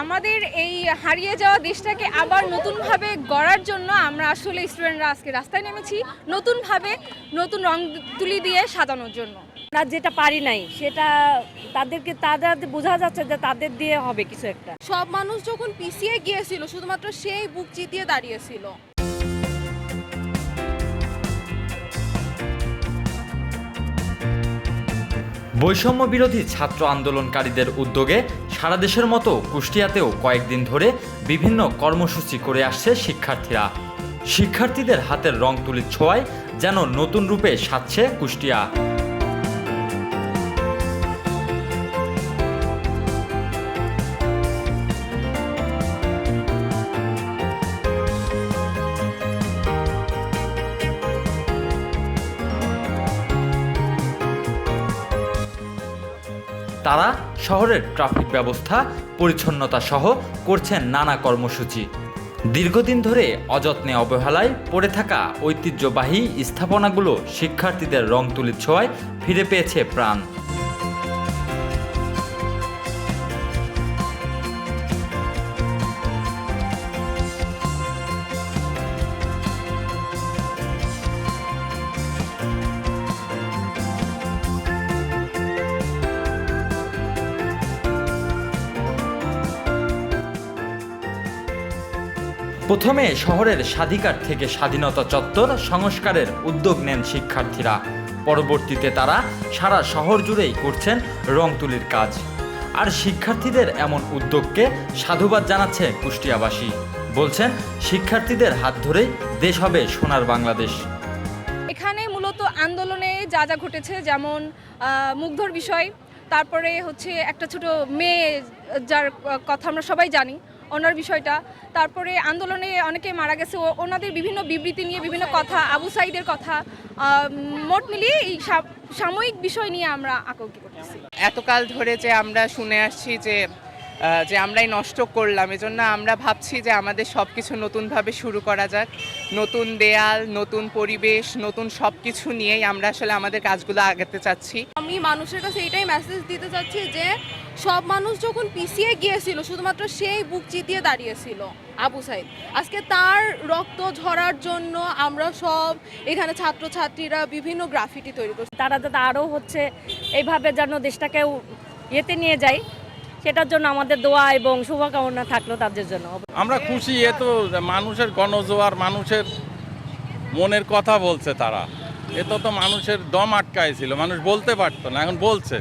আমাদের এই হারিয়ে যাওয়া দেশটাকে আবার নতুনভাবে গড়ার জন্য আমরা আসলে স্টুডেন্টরা আজকে রাস্তায় নেমেছি নতুনভাবে নতুন রং তুলি দিয়ে সাজানোর জন্য। আমরা যেটা পারি নাই সেটা তাদেরকে তাদের বোঝা যাচ্ছে যে তাদের দিয়ে হবে কিছু একটা। সব মানুষ যখন পিছিয়ে গিয়েছিল শুধুমাত্র সেই বুক চিতিয়ে দাঁড়িয়েছিল। বৈষম্য বিরোধী ছাত্র আন্দোলনকারীদের উদ্যোগে সারা দেশের মতো কুষ্টিয়াতেও কয়েকদিন ধরে বিভিন্ন কর্মসূচি করে আসছে শিক্ষার্থীরা। শিক্ষার্থীদের হাতের রং তুলির ছোঁয়ায় যেন নতুন রূপে সাজছে কুষ্টিয়া। তারা শহরের ট্রাফিক ব্যবস্থা, পরিচ্ছন্নতা সহ করছেন নানা কর্মসূচি। দীর্ঘদিন ধরে অযত্নে অবহেলায় পড়ে থাকা ঐতিহ্যবাহী স্থাপনাগুলো শিক্ষার্থীদের রং তুলির ছোঁয়ায় ফিরে পেয়েছে প্রাণ। প্রথমে শহরের স্বাধিকার থেকে স্বাধীনতা চত্বর সংস্কারের উদ্যোগ নেন শিক্ষার্থীরা। পরবর্তীতে তারা সারা শহর জুড়েই করছেন রং তুলির কাজ। আর শিক্ষার্থীদের এমন উদ্যোগকে সাধুবাদ জানাচ্ছে কুষ্টিয়াবাসী। বলছেন, শিক্ষার্থীদের হাত ধরেই দেশ হবে সোনার বাংলাদেশ। এখানে মূলত আন্দোলনে যা যা ঘটেছে, যেমন মুগ্ধর বিষয়, তারপরে হচ্ছে একটা ছোট মেয়ে, যার কথা আমরা সবাই জানি। ওনার বিষয়টা। তারপরে আন্দোলনে অনেকে মারা গেছে। ওনাদের বিভিন্ন বিবৃতি নিয়ে বিভিন্ন কথা আবু সাইদের কথা মোট মিলিয়ে এই সাময়িক বিষয় নিয়ে আমরা আঁকাউকি করতেছি। এতকাল ধরে যে আমরা শুনে আসছি যে যে আমরাই নষ্ট করলাম এজন্য আমরা ভাবছি যে আমাদের সব কিছু নতুনভাবে শুরু করা যাক। নতুন দেয়াল নতুন পরিবেশ নতুন সব কিছু নিয়েই আমরা আসলে আমাদের কাজগুলো আগাতে চাচ্ছি। আমি মানুষের কাছে এটাই মেসেজ দিতে চাচ্ছি যে সব মানুষ যখন পিছিয়ে গিয়েছিল শুধুমাত্র সেই বুক চিতিয়ে দাঁড়িয়েছিল আবু সাইদ। আজকে তার রক্ত ঝরার জন্য আমরা সব এখানে ছাত্রছাত্রীরা বিভিন্ন গ্রাফিটি তৈরি করছি। তারা যাতে আরও হচ্ছে এইভাবে যেন দেশটাকে ইয়েতে নিয়ে যায় সেটার জন্য আমাদের দোয়া এবং শুভকামনা থাকল তাদের জন্য। আমরা খুশি এ তো মানুষের গণজোয়ার মানুষের মনের কথা বলছে তারা। এ তো তো মানুষের দম আটকায় ছিল মানুষ বলতে পারতো না এখন বলছে।